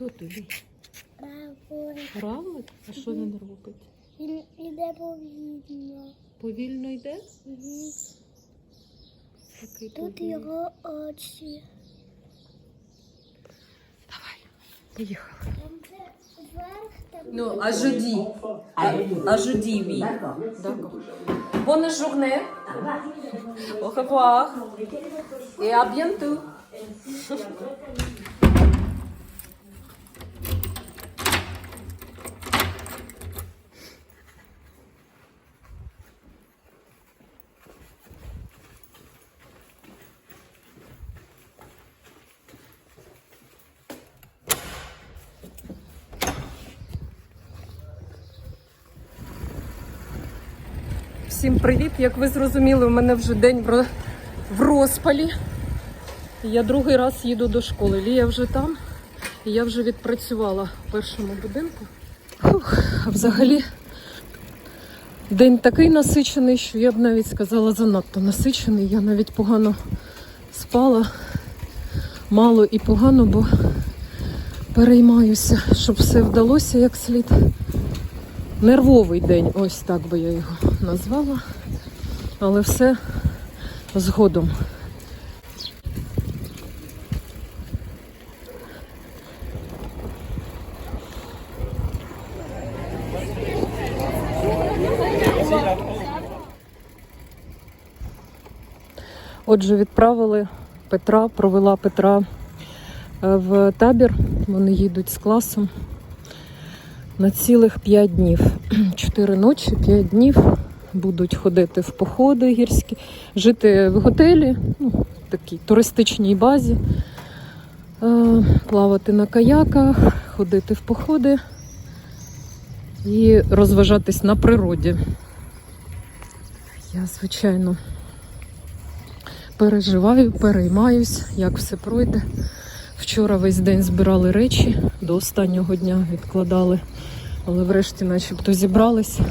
Хто тобі? Бабуля. Равлик? А що він робить? Він іде повільно. Повільно йде? Такий Тут повільний. його очі. Давай, поїхали. Там це вверх, там jeudi. À, à jeudi, oui. D'accord. Bonne journée. Au revoir. Et à bientôt. Всім привіт! Як ви зрозуміли, у мене вже день в розпалі. Я другий раз їду до школи. Лія вже там, і я вже відпрацювала в першому будинку. Фух, а взагалі день такий насичений, що я б навіть сказала занадто насичений. Я навіть погано спала, мало і погано, бо переймаюся, щоб все вдалося як слід. Нервовий день, ось так би я його назвала. Але все згодом. Отже, відправили Петра, провела Петра е, в табір. Вони їдуть з класом на цілих 5 днів. 4 ночі, 5 днів будуть ходити в походи гірські, жити в готелі, ну, такій туристичній базі, е, плавати на каяках, ходити в походи і розважатись на природі. Я, звичайно, переживаю, переймаюсь, як все пройде. Вчора весь день збирали речі, до останнього дня відкладали, але врешті начебто зібралися.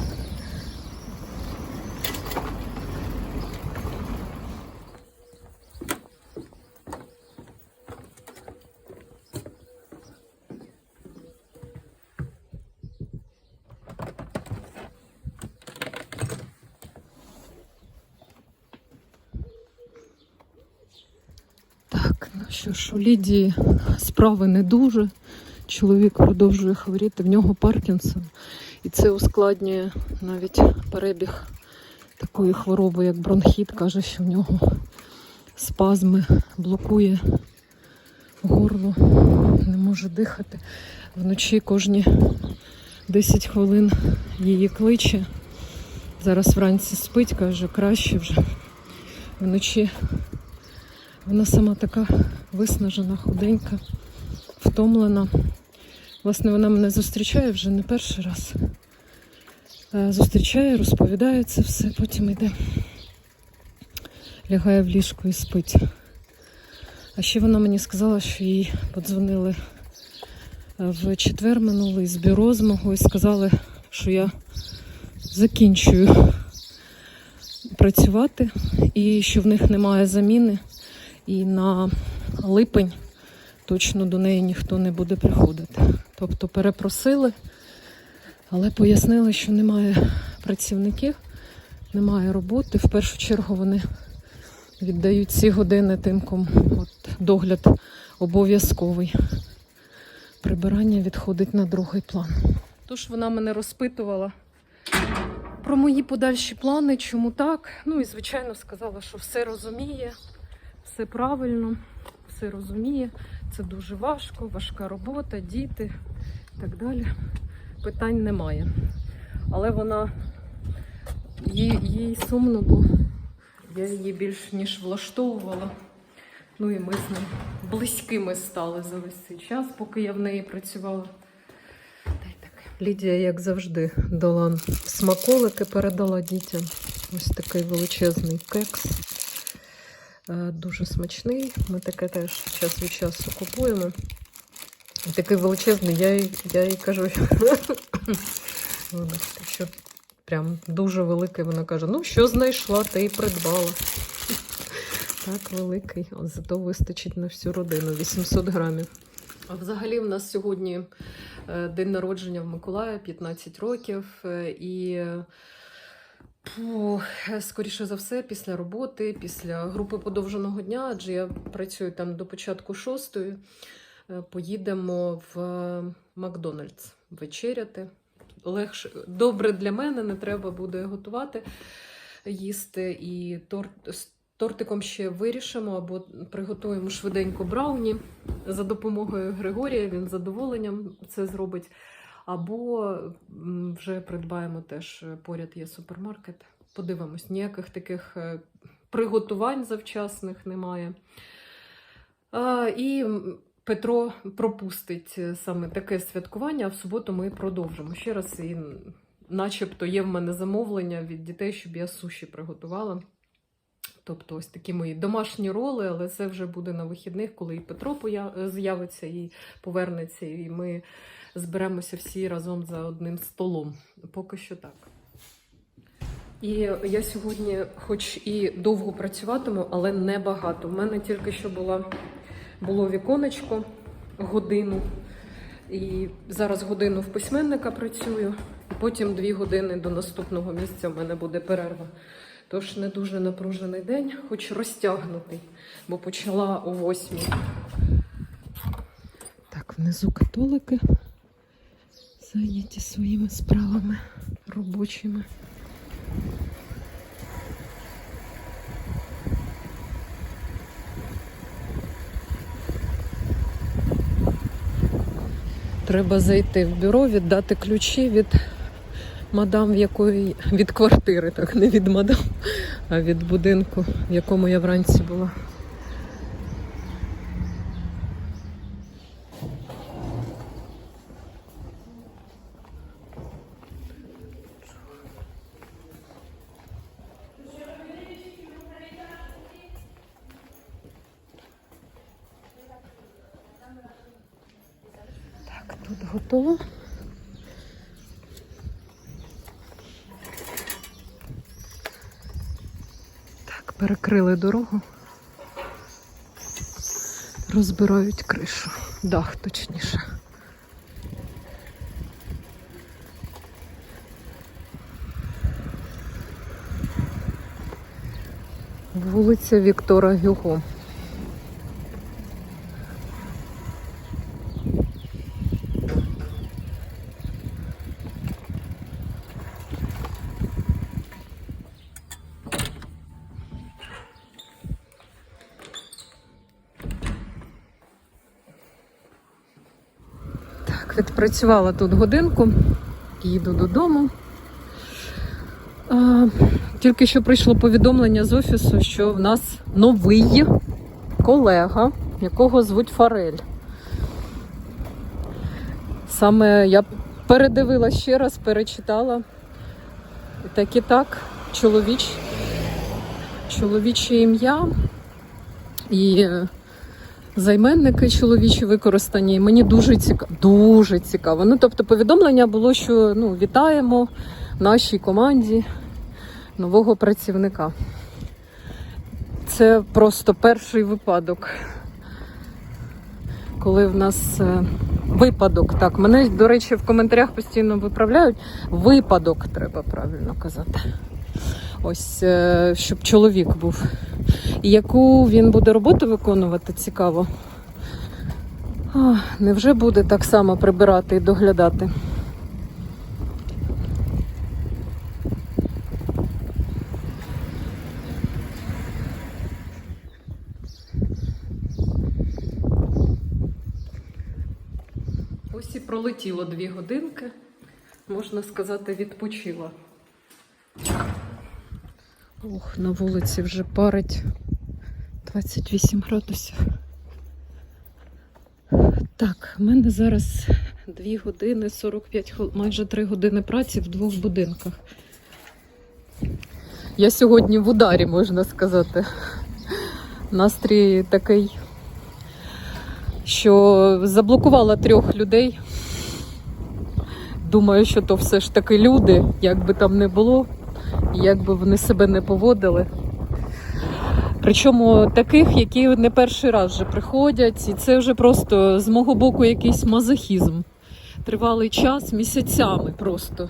Так, ну що ж, у Лідії справи не дуже. Чоловік продовжує хворіти, в нього Паркінсон. І це ускладнює навіть перебіг такої хвороби, як бронхіт. Каже, що в нього спазми блокує горло, не може дихати. Вночі кожні 10 хвилин її кличе. Зараз вранці спить, каже, краще вже. Вночі вона сама така виснажена, худенька, втомлена. Власне, вона мене зустрічає вже не перший раз. Е, Зустрічає, розповідає це все, потім йде, лягає в ліжко і спить. А ще вона мені сказала, що їй подзвонили е, в четвер минулий з бюро з мого і сказали, що я закінчую працювати і що в них немає заміни. І на липень точно до неї ніхто не буде приходити. Тобто перепросили, але пояснили, що немає працівників, немає роботи. В першу чергу вони віддають ці години тим, кому от, догляд обов'язковий. Прибирання відходить на другий план. Тож вона мене розпитувала про мої подальші плани, чому так. Ну і звичайно сказала, що все розуміє все правильно, все розуміє. Це дуже важко, важка робота, діти і так далі. Питань немає. Але вона їй, їй сумно, бо я її більш ніж влаштовувала. Ну і ми з ним близькими стали за весь цей час, поки я в неї працювала. Лідія, як завжди, дала смаколики, передала дітям. Ось такий величезний кекс. Е, Дуже смачний. Ми таке теж час від часу купуємо. І Такий величезний, я їй, я їй кажу, що прям дуже великий. Вона каже: ну, що знайшла, те і придбала. Так, великий, зато вистачить на всю родину 800 грамів. Взагалі, в нас сьогодні е, день народження в Миколая, 15 років, е, і скоріше за все, після роботи, після групи подовженого дня, адже я працюю там до початку шостої, е, поїдемо в е, Макдональдс вечеряти. Легше добре для мене, не треба буде готувати, їсти. І торт з тортиком ще вирішимо або приготуємо швиденько брауні за допомогою Григорія. Він з задоволенням це зробить. Або вже придбаємо теж е, поряд є супермаркет. Подивимось, ніяких таких е, приготувань завчасних немає. І Петро пропустить е, саме таке святкування, а в суботу ми продовжимо. Ще раз, і начебто є в мене замовлення від дітей, щоб я суші приготувала. Тобто ось такі мої домашні роли, але це вже буде на вихідних, коли і Петро з'явиться і повернеться, і ми зберемося всі разом за одним столом. Поки що так. І я сьогодні, хоч і довго працюватиму, але не багато. У мене тільки що була, було віконечко годину. І зараз годину в письменника працюю, і потім дві години до наступного місця в мене буде перерва. Тож не дуже напружений день, хоч розтягнутий, бо почала о восьмій. Так, внизу католики зайняті своїми справами робочими. Треба зайти в бюро, віддати ключі від мадам, в якої від квартири, так не від мадам, а від будинку, в якому я вранці була. 100. Так, перекрили дорогу. Розбирають кришу, дах точніше. Вулиця Віктора Гюго. Так, відпрацювала тут годинку, їду додому. Тільки що прийшло повідомлення з офісу, що в нас новий колега, якого звуть Фарель. Саме я передивила ще раз, перечитала. Так і так, чоловіч, чоловіче ім'я і займенники чоловічі використані. Мені дуже цікаво. Дуже цікаво. Ну, тобто, повідомлення було, що ну, вітаємо нашій команді нового працівника. Це просто перший випадок, коли в нас е, випадок. Так, мене, до речі, в коментарях постійно виправляють. Випадок треба правильно казати. Ось, е, щоб чоловік був. Яку він буде роботу виконувати, цікаво. А, невже буде так само прибирати і доглядати? Ось і пролетіло дві годинки. Можна сказати, відпочила. Ох, на вулиці вже парить 28 градусів. Так, в мене зараз 2 години 45 хвилин, майже 3 години праці в двох будинках. Я сьогодні в ударі, можна сказати. Настрій такий, що заблокувала трьох людей. Думаю, що то все ж таки люди, як би там не було, як би вони себе не поводили. Причому таких, які не перший раз вже приходять, і це вже просто з мого боку якийсь мазохізм. Тривалий час, місяцями просто.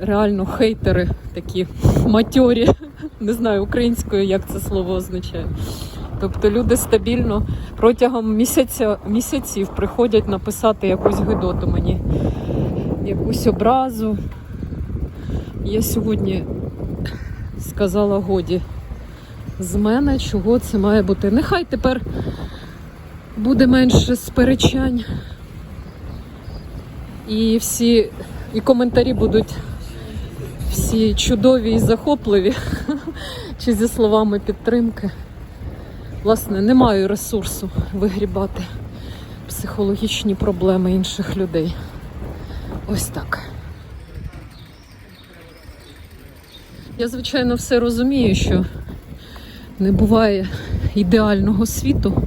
Реально хейтери такі матьорі. Не знаю українською, як це слово означає. Тобто люди стабільно протягом місяця, місяців приходять написати якусь гидоту мені, якусь образу. Я сьогодні сказала годі з мене, чого це має бути. Нехай тепер буде менше сперечань. І всі і коментарі будуть всі чудові і захопливі, чи зі словами підтримки. Власне, не маю ресурсу вигрібати психологічні проблеми інших людей. Ось так. Я, звичайно, все розумію, що не буває ідеального світу,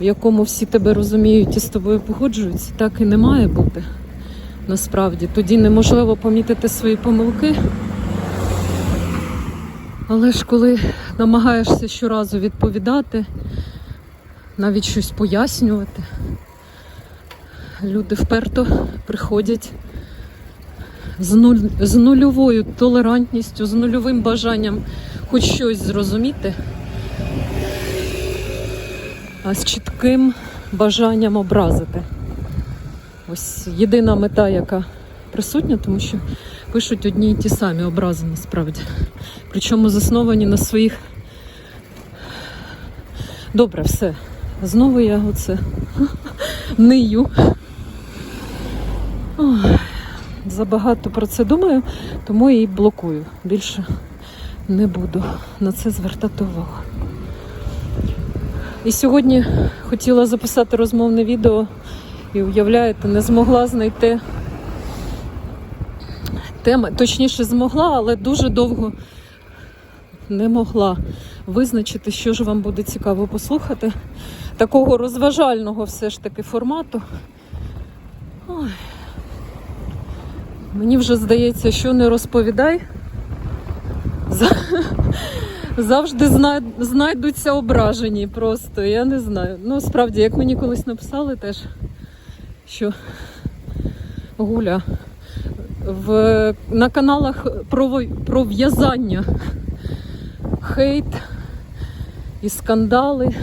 в якому всі тебе розуміють і з тобою погоджуються. Так і не має бути. Насправді, тоді неможливо помітити свої помилки. Але ж коли намагаєшся щоразу відповідати, навіть щось пояснювати, люди вперто приходять з, нуль, з нульовою толерантністю, з нульовим бажанням хоч щось зрозуміти, а з чітким бажанням образити. Ось єдина мета, яка присутня, тому що пишуть одні й ті самі образи насправді. Причому засновані на своїх. Добре, все. Знову я оце нию. Ой, забагато про це думаю, тому і блокую. Більше не буду на це звертати увагу. І сьогодні хотіла записати розмовне відео і уявляєте, не змогла знайти теми. Точніше, змогла, але дуже довго не могла визначити, що ж вам буде цікаво послухати. Такого розважального все ж таки формату. Ой. Мені вже здається, що не розповідай. За- Завжди знайдуться ображені просто. Я не знаю. Ну, справді, як мені колись написали теж, що Гуля в, на каналах про, про в'язання хейт і скандали,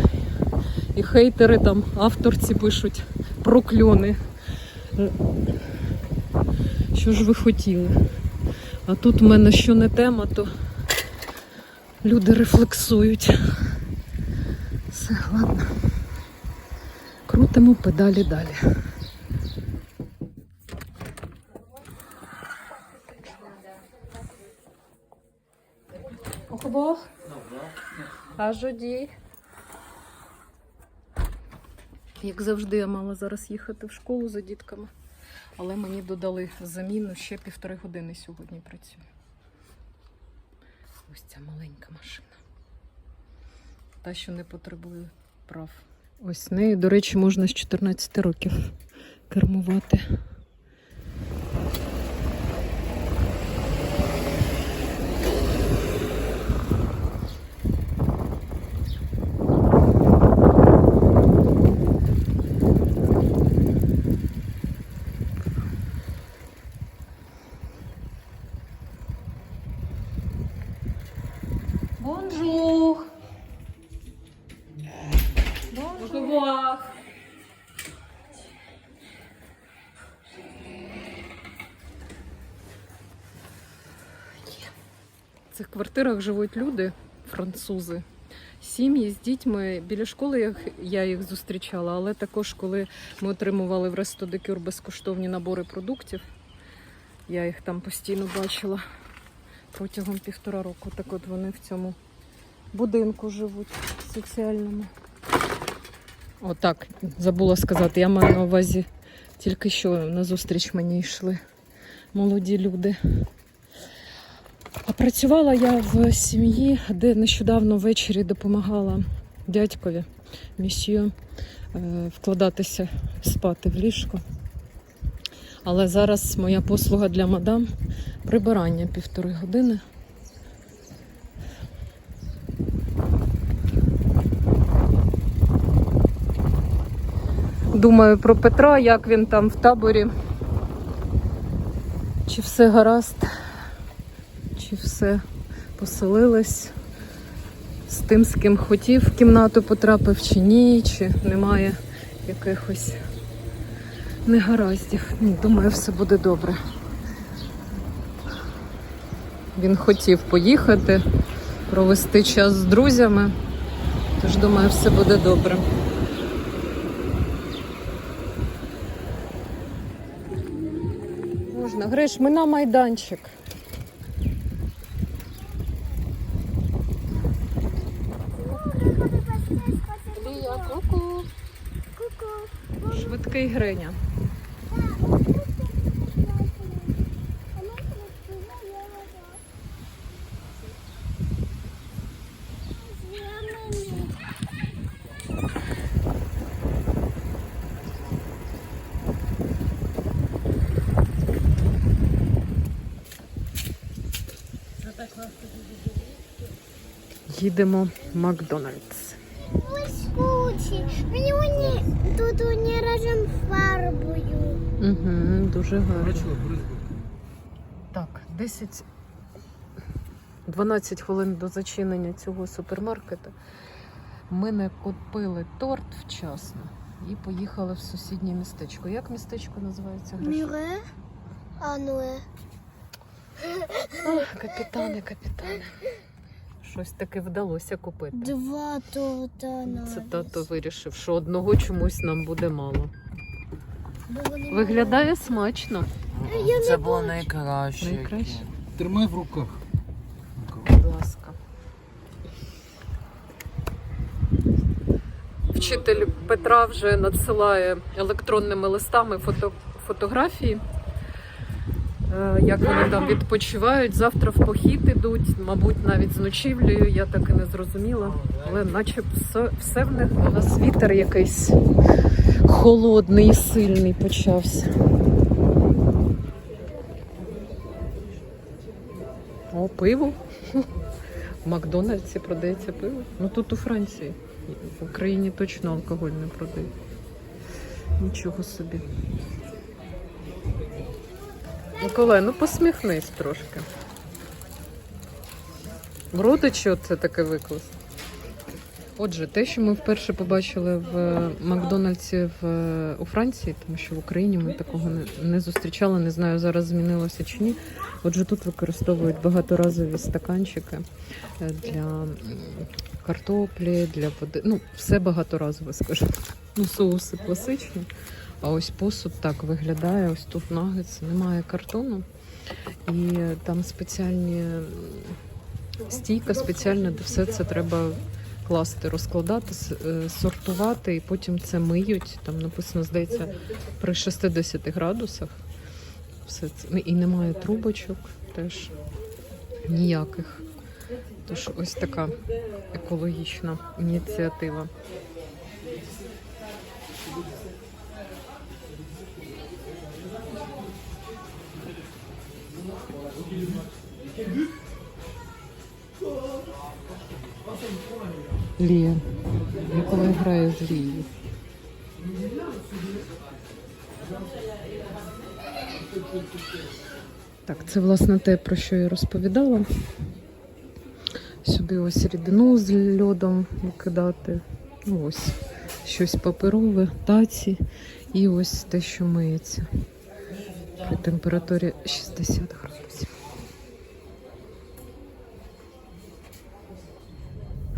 і хейтери там авторці пишуть прокльони. Що ж ви хотіли? А тут в мене що не тема, то люди рефлексують. Все, ладно. Крутимо педалі далі. Au revoir. А жоді. Як завжди, я мала зараз їхати в школу за дітками, але мені додали заміну ще півтори години сьогодні працюю. Ось ця маленька машина. Та, що не потребує прав. Ось нею, до речі, можна з 14 років кермувати. Квартирах живуть люди, французи, сім'ї з дітьми. Біля школи я, їх зустрічала, але також коли ми отримували в Ресто Декюр безкоштовні набори продуктів, я їх там постійно бачила протягом півтора року. Так от вони в цьому будинку живуть соціальному. Отак, забула сказати, я маю на увазі тільки що на зустріч мені йшли молоді люди. Працювала я в сім'ї, де нещодавно ввечері допомагала дядькові місію е, вкладатися спати в ліжко. Але зараз моя послуга для мадам прибирання півтори години. Думаю про Петра, як він там в таборі, чи все гаразд чи все поселилось з тим, з ким хотів в кімнату потрапив, чи ні, чи немає якихось негараздів. Ні, думаю, все буде добре. Він хотів поїхати, провести час з друзями, тож думаю, все буде добре. Можна, Гриш, ми на майданчик. Ку-ку. Ку-ку. Швидкий Гриня. Їдемо в Макдональдс. Кучі. Мені вони тут не разом фарбою. Угу, дуже гарно. Так, 10 12 хвилин до зачинення цього супермаркета. Ми не купили торт вчасно і поїхали в сусіднє містечко. Як містечко називається? Мюре? Ануе. Ах, Капітани, капітани. Щось таке вдалося купити. Два торта на Це тато вирішив, що одного чомусь нам буде мало. Виглядає смачно. Я Це було найкраще. Найкраще. Тримай в руках. Будь ласка. Вчитель Петра вже надсилає електронними листами фото, фотографії, е, як вони там відпочивають. Завтра в похід ідуть, мабуть, навіть з ночівлею, я так і не зрозуміла. Але наче все, все в них у нас вітер якийсь холодний і сильний почався. О, пиво. В Макдональдсі продається пиво. Ну тут у Франції. В Україні точно алкоголь не продають. Нічого собі. Миколай, ну посміхнись трошки. В родичі це таке виклас. Отже, те, що ми вперше побачили в Макдональдсі в, у Франції, тому що в Україні ми такого не, не зустрічали, не знаю, зараз змінилося чи ні. Отже, тут використовують багаторазові стаканчики е, для картоплі, для води. Ну, все багаторазове, скажімо. Ну, соуси класичні. А ось посуд так виглядає. Ось тут нагетс, немає картону. І там спеціальні стійка спеціальна, де все це треба класти, розкладати, е, сортувати, і потім це миють. Там написано, здається, при 60 градусах. Все це. Ну, І немає трубочок теж ніяких. Тож ось така екологічна ініціатива. Лія. Ніколи грає з Лією. Так, це власне те, про що я розповідала. Сюди ось рідину з льодом викидати. Ну, ось щось паперове, таці і ось те, що миється при температурі 60 градусів.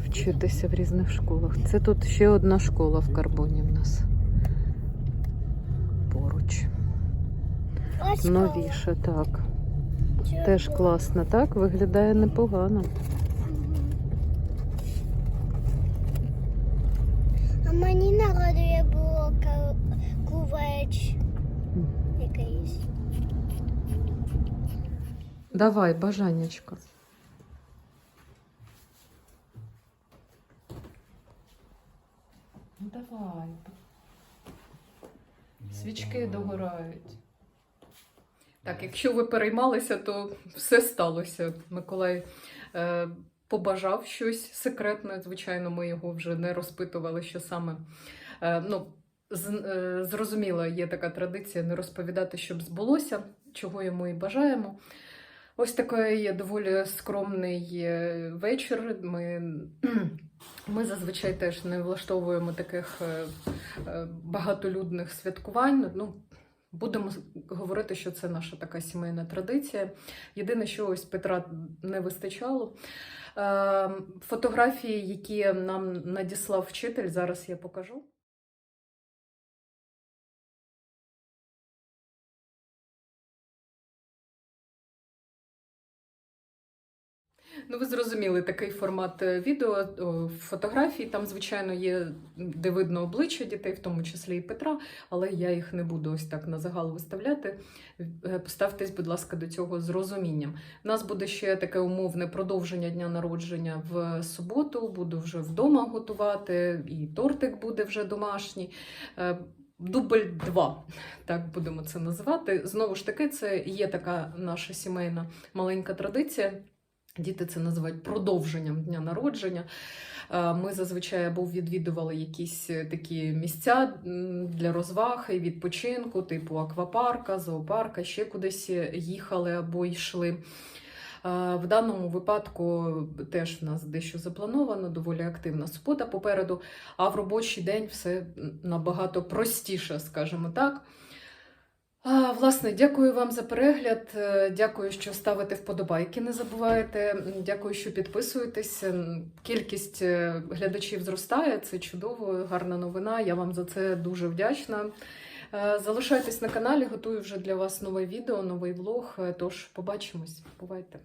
Вчитися в різних школах. Це тут ще одна школа в карбоні в нас. Поруч. Новіше, так. Теж класно, так? Виглядає непогано. А мені нагадує було ка- кувеч якийсь. Давай, бажаннячко. Ну давай. Свічки догорають. Так, якщо ви переймалися, то все сталося. Миколай е, побажав щось секретне. Звичайно, ми його вже не розпитували, що саме. Е, ну, з- е, зрозуміло, є така традиція не розповідати, щоб збулося, чого йому і бажаємо. Ось такий доволі скромний е, вечір. Ми, ми зазвичай теж не влаштовуємо таких е, е, багатолюдних святкувань. Ну, будемо говорити, що це наша така сімейна традиція. Єдине, що ось Петра не вистачало. Е, Фотографії, які нам надіслав вчитель, зараз я покажу. Ну, ви зрозуміли такий формат е, відео, о, фотографій. Там, звичайно, є де видно обличчя дітей, в тому числі і Петра, але я їх не буду ось так на загал виставляти. Е, Поставтесь, будь ласка, до цього з розумінням. У нас буде ще таке умовне продовження дня народження в суботу. Буду вже вдома готувати, і тортик буде вже домашній. Е, Дубль 2, так будемо це називати. Знову ж таки, це є така наша сімейна маленька традиція. Діти це називають продовженням дня народження. Е, Ми зазвичай або відвідували якісь е, такі місця для розваг і відпочинку, типу аквапарка, зоопарка, ще кудись їхали або йшли. Е, В даному випадку теж в нас дещо заплановано, доволі активна субота попереду, а в робочий день все набагато простіше, скажімо так. Власне, дякую вам за перегляд. Е, Дякую, що ставите вподобайки. Не забувайте. Дякую, що підписуєтесь. Кількість е, глядачів зростає. Це чудово, гарна новина. Я вам за це дуже вдячна. Е, Залишайтесь на каналі, готую вже для вас нове відео, новий влог. Тож побачимось. Бувайте!